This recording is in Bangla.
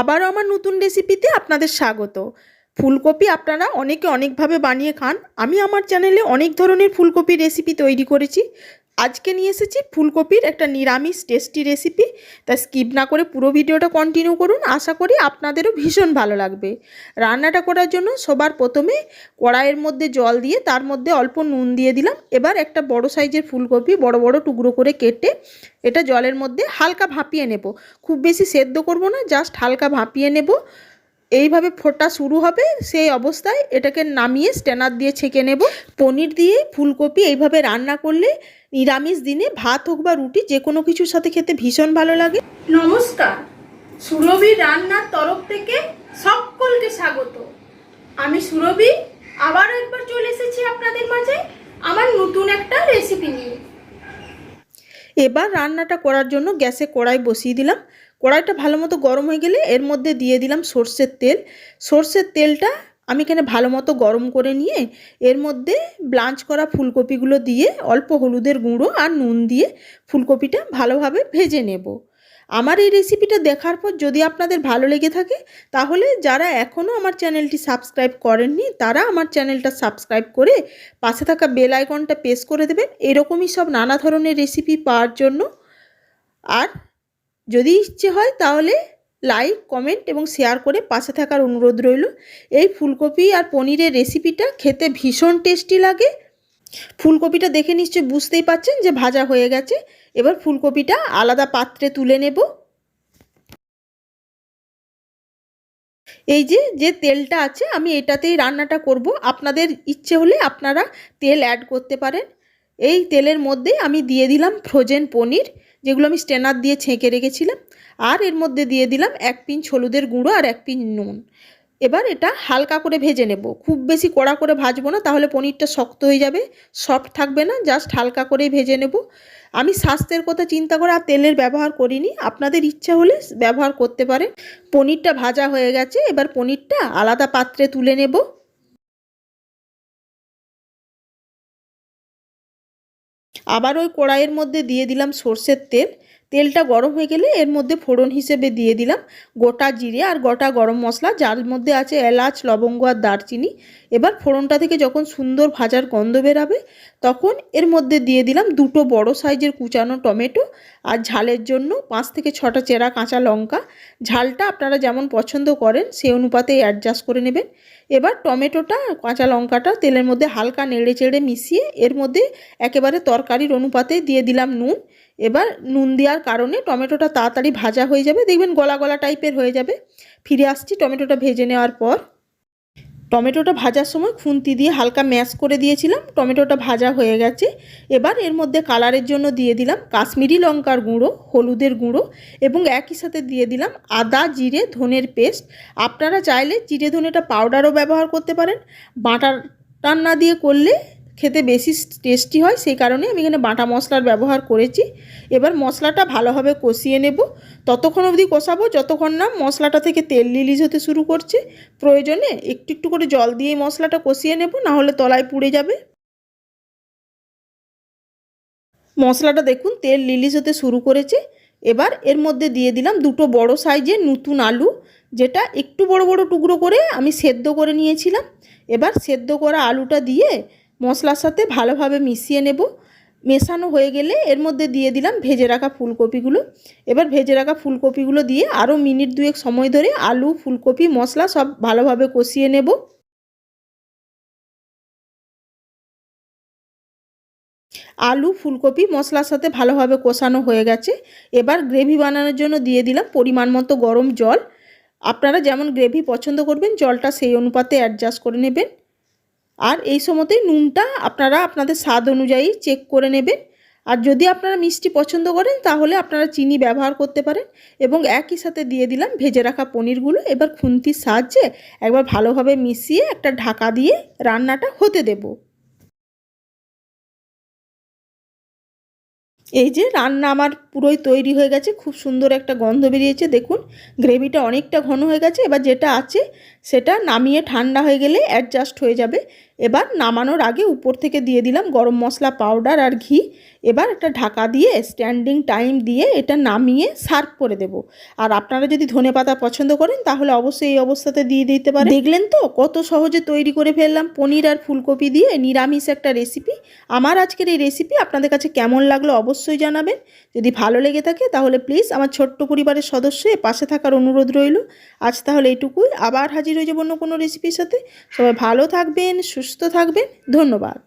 আবারও আমার নতুন রেসিপিতে আপনাদের স্বাগত। ফুলকপি আপনারা অনেকে অনেকভাবে বানিয়ে খান। আমি আমার চ্যানেলে অনেক ধরনের ফুলকপির রেসিপি তৈরি করেছি। আজকে নিয়ে এসেছি ফুলকপির একটা নিরামিষ টেস্টি রেসিপি তা স্কিপ না করে পুরো ভিডিওটা কন্টিনিউ করুন। আশা করি আপনাদেরও ভীষণ ভালো লাগবে। রান্নাটা করার জন্য সবার প্রথমে কড়াইয়ের মধ্যে জল দিয়ে তার মধ্যে অল্প নুন দিয়ে দিলাম। এবার একটা বড় সাইজের ফুলকপি বড় বড় টুকরো করে কেটে এটা জলের মধ্যে হালকা ভাপিয়ে নেব। খুব বেশি সেদ্ধ করব না জাস্ট হালকা ভাপিয়ে নেব। এইভাবে ফোটা শুরু হবে সেই অবস্থায় এটাকে নামিয়ে স্ট্যানার দিয়ে ছেঁকে নেব। পনির দিয়ে ফুলকপি এইভাবে রান্না করলে নিরামিষ দিনে ভাত হোক বা রুটি যে কোনো কিছুর সাথে খেতে ভীষণ ভালো লাগে। নমস্কার। সুরভি রান্নার তরফ থেকে সকলকে স্বাগত। আমি সুরভি আবারও একবার চলে এসেছি আপনাদের মাঝে আমার নতুন একটা রেসিপি নিয়ে। এবার রান্নাটা করার জন্য গ্যাসে কড়াই বসিয়ে দিলাম। কড়াইটা ভালো মতো গরম হয়ে গেলে এর মধ্যে দিয়ে দিলাম সর্ষের তেল। সর্ষের তেলটা আমি এখানে ভালো মতো গরম করে নিয়ে এর মধ্যে ব্লাঞ্চ করা ফুলকপিগুলো দিয়ে অল্প হলুদের গুঁড়ো আর নুন দিয়ে ফুলকপিটা ভালোভাবে ভেজে নেব। আমার এই রেসিপিটা দেখার পর যদি আপনাদের ভালো লেগে থাকে, তাহলে যারা এখনও আমার চ্যানেলটি সাবস্ক্রাইব করেননি, তারা আমার চ্যানেলটা সাবস্ক্রাইব করে পাশে থাকা বেল আইকনটা প্রেস করে দেবেন। এরকমই সব নানা ধরনের রেসিপি পাওয়ার জন্য। আর যদি ইচ্ছে হয় তাহলে লাইক কমেন্ট এবং শেয়ার করে পাশে থাকার অনুরোধ রইল। এই ফুলকপি আর পনিরের রেসিপিটা খেতে ভীষণ টেস্টি লাগে। ফুলকপিটা দেখে নিশ্চয়ই বুঝতেই পাচ্ছেন যে ভাজা হয়ে গেছে। এবার ফুলকপিটা আলাদা পাত্রে তুলে নেব। এই যে যে তেলটা আছে, আমি এটাতেই রান্নাটা করব। আপনাদের ইচ্ছে হলে আপনারা তেল অ্যাড করতে পারেন। এই তেলের মধ্যে আমি দিয়ে দিলাম ফ্রোজেন পনির, যেগুলো আমি স্ট্যানার দিয়ে ছেঁকে রেখেছিলাম। আর এর মধ্যে দিয়ে দিলাম এক পিঞ্চ হলুদের গুঁড়ো আর এক পিঞ্চ নুন। এবার এটা হালকা করে ভেজে নেব। খুব বেশি কড়া করে ভাজবো না, তাহলে পনিরটা শক্ত হয়ে যাবে সফট থাকবে না জাস্ট হালকা করেই ভেজে নেব। আমি স্বাস্থ্যের কথা চিন্তা করে আর তেলের ব্যবহার করিনি, আপনাদের ইচ্ছা হলে ব্যবহার করতে পারেন। পনিরটা ভাজা হয়ে গেছে, এবার পনিরটা আলাদা পাত্রে তুলে নেব। আবার ওই কড়াইয়ের মধ্যে দিয়ে দিলাম সর্ষের তেল। তেলটা গরম হয়ে গেলে এর মধ্যে ফোড়ন হিসেবে দিয়ে দিলাম। গোটা জিরে আর গোটা গরম মশলা, যার মধ্যে আছে এলাচ, লবঙ্গ আর দারচিনি। এবার ফোড়নটা থেকে যখন সুন্দর ভাজার গন্ধ বেরাবে, তখন এর মধ্যে দিয়ে দিলাম দুটো বড় সাইজের কুচানো টমেটো আর ঝালের জন্য পাঁচ থেকে ছটা চেরা কাঁচা লঙ্কা। ঝালটা আপনারা যেমন পছন্দ করেন সেই অনুপাতে অ্যাডজাস্ট করে নেবেন। এবার টমেটোটা, কাঁচা লঙ্কাটা তেলের মধ্যে হালকা নেড়ে চেড়ে মিশিয়ে এর মধ্যে একেবারে তরকারির অনুপাতে দিয়ে দিলাম নুন। এবার নুন দেওয়ার কারণে টমেটোটা তাড়াতাড়ি ভাজা হয়ে যাবে। দেখবেন গলা গলা টাইপের হয়ে যাবে। ফিরে আসছি টমেটোটা ভেজে নেওয়ার পর। টমেটোটা ভাজার সময় খুন্তি দিয়ে হালকা ম্যাশ করে দিয়েছিলাম। টমেটোটা ভাজা হয়ে গেছে। এবার এর মধ্যে কালারের জন্য দিয়ে দিলাম কাশ্মীরি লঙ্কার গুঁড়ো, হলুদের গুঁড়ো এবং একই সাথে দিয়ে দিলাম আদা, জিরে, ধনের পেস্ট। আপনারা চাইলে জিরে ধনেটা পাউডারও ব্যবহার করতে পারেন। বাটার রান্না দিয়ে করলে খেতে বেশি টেস্টি হয়, সেই কারণে আমি এখানে বাটা মশলার ব্যবহার করেছি। এবার মশলাটা ভালোভাবে কষিয়ে নেব। ততক্ষণ অবধি কষাবো, যতক্ষণ না মশলাটা থেকে তেল রিলিজ হতে শুরু করছে। প্রয়োজনে একটু একটু করে জল দিয়ে মশলাটা কষিয়ে নেব, না হলে তলায় পুড়ে যাবে। মশলাটা দেখুন, তেল রিলিজ হতে শুরু করেছে। এবার এর মধ্যে দিয়ে দিলাম দুটো বড় সাইজের নতুন আলু, যেটা একটু বড় বড় টুকরো করে আমি সেদ্ধ করে নিয়েছিলাম। এবার সেদ্ধ করা আলুটা দিয়ে মশলার সাথে ভালোভাবে মিশিয়ে নেব। মেশানো হয়ে গেলে এর মধ্যে দিয়ে দিলাম ভেজে রাখা ফুলকপিগুলো। এবার ভেজে রাখা ফুলকপিগুলো দিয়ে আরও মিনিট দুয়েক সময় ধরে আলু, ফুলকপি, মশলা সব ভালোভাবে কষিয়ে নেব। আলু, ফুলকপি, মশলার সাথে ভালোভাবে কষানো হয়ে গেছে। এবার গ্রেভি বানানোর জন্য দিয়ে দিলাম পরিমাণ মতো গরম জল। আপনারা যেমন গ্রেভি পছন্দ করবেন, জলটা সেই অনুপাতে অ্যাডজাস্ট করে নেবেন। আর এই সময়তেই নুনটা আপনারা আপনাদের স্বাদ অনুযায়ী চেক করে নেবেন। আর যদি আপনারা মিষ্টি পছন্দ করেন, তাহলে আপনারা চিনি ব্যবহার করতে পারেন এবং একই সাথে দিয়ে দিলাম ভেজে রাখা পনিরগুলো। এবার খুন্তির সাহায্যে একবার ভালোভাবে মিশিয়ে একটা ঢাকা দিয়ে রান্নাটা হতে দেবো। এই যে রান্না আমার পুরোই তৈরি হয়ে গেছে, খুব সুন্দর একটা গন্ধ বেরিয়েছে। দেখুন, গ্রেভিটা অনেকটা ঘন হয়ে গেছে। এবার যেটা আছে সেটা নামিয়ে ঠান্ডা হয়ে গেলে অ্যাডজাস্ট হয়ে যাবে। এবার নামানোর আগে উপর থেকে দিয়ে দিলাম গরম মশলা পাউডার আর ঘি। এবার একটা ঢাকা দিয়ে স্ট্যান্ডিং টাইম দিয়ে এটা নামিয়ে সার্ভ করে দেব। আর আপনারা যদি ধনে পাতা পছন্দ করেন, তাহলে অবশ্যই এই অবস্থাতে দিয়ে দিতে পারেন। দেখলেন তো? কত সহজে তৈরি করে ফেললাম। পনির আর ফুলকপি দিয়ে নিরামিষ একটা রেসিপি আমার আজকের এই রেসিপি আপনাদের কাছে কেমন লাগল অবশ্যই জানাবেন। যদি ভালো লেগে থাকে, তাহলে প্লিজ আমার ছোট্ট পরিবারের সদস্য পাশে থাকার অনুরোধ রইল। আজ তাহলে এইটুকুই। আবার হাজির হয়ে যাব অন্য কোনো রেসিপির সাথে। সবাই ভালো থাকবেন সুস্থ থাকবেন ধন্যবাদ।